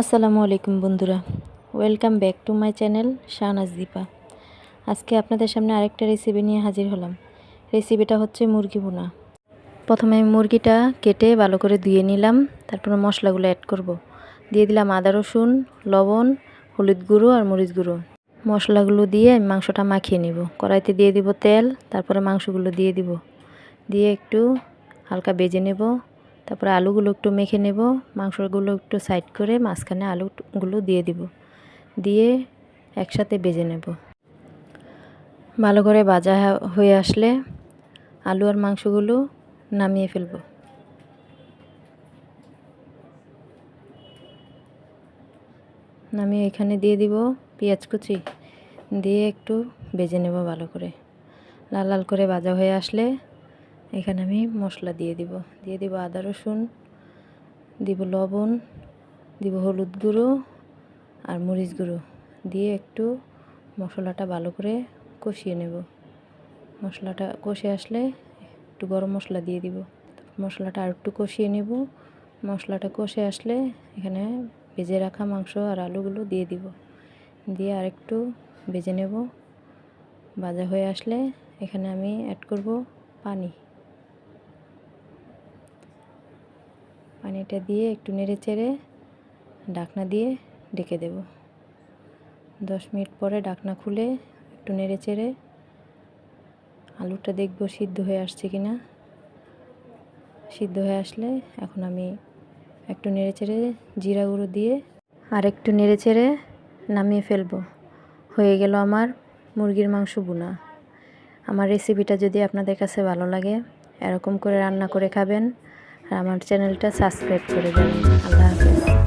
আসসালামু আলাইকুম বন্ধুরা। Welcome back to my channel Shahnaz Dipa. আজকে আপনাদের সামনে আরেকটা রেসিপি নিয়ে হাজির হলাম। রেসিপিটা হচ্ছে মুরগি বোনা প্রথমে আমি মুরগিটা কেটে ভালো করে ধুয়ে নিলাম, তারপরে মশলাগুলো অ্যাড করব। দিয়ে দিলাম আদা, রসুন, লবণ, হলুদ গুঁড়ো আর মরিচ গুঁড়ো। মশলাগুলো দিয়ে আমি মাংসটা মাখিয়ে নিব। কড়াইতে দিয়ে দিব তেল, তারপরে মাংসগুলো দিয়ে দিব। দিয়ে একটু হালকা বেজে নেব। তারপরে আলুগুলো একটু মেখে নেব, মাংসগুলো একটু সাইড করে মাঝখানে আলুগুলো দিয়ে দিব, দিয়ে একসাথে বেজে নেব। ভালো করে ভাজা হয়ে আসলে আলু আর মাংসগুলো নামিয়ে ফেলব। নামিয়ে এখানে দিয়ে দিব পেঁয়াজ কুচি, দিয়ে একটু বেজে নেব ভালো করে। লাল লাল করে ভাজা হয়ে আসলে এখানে আমি মশলা দিয়ে দিব। দিয়ে দিব আদা, রসুন, দিব লবণ, দিব হলুদ গুঁড়ো আর মরিচ গুঁড়ো। দিয়ে একটু মশলাটা ভালো করে কষিয়ে নেব। মশলাটা কষে আসলে একটু গরম মশলা দিয়ে দিব। মশলাটা আর একটু কষিয়ে নেব। মশলাটা কষে আসলে এখানে ভেজে রাখা মাংস আর আলুগুলো দিয়ে দিব। দিয়ে আরেকটু ভেজে নেব। ভাজা হয়ে আসলে এখানে আমি অ্যাড করব পানি। পানিটা দিয়ে একটু নেড়ে চেড়ে ডাকনা দিয়ে ডেকে দেব। দশ মিনিট পরে ডাকনা খুলে একটু নেড়ে চেড়ে আলুটা দেখব সিদ্ধ হয়ে আসছে কি না সিদ্ধ হয়ে আসলে এখন আমি একটু নেড়ে চেড়ে জিরা গুঁড়ো দিয়ে আর একটু নেড়ে চেড়ে নামিয়ে ফেলব। হয়ে গেল আমার মুরগির মাংস বোনা আমার রেসিপিটা যদি আপনাদের কাছে ভালো লাগে, এরকম করে রান্না করে খাবেন। আর আমার চ্যানেলটা সাবস্ক্রাইব করে দেবেন। আল্লাহ হাফেজ।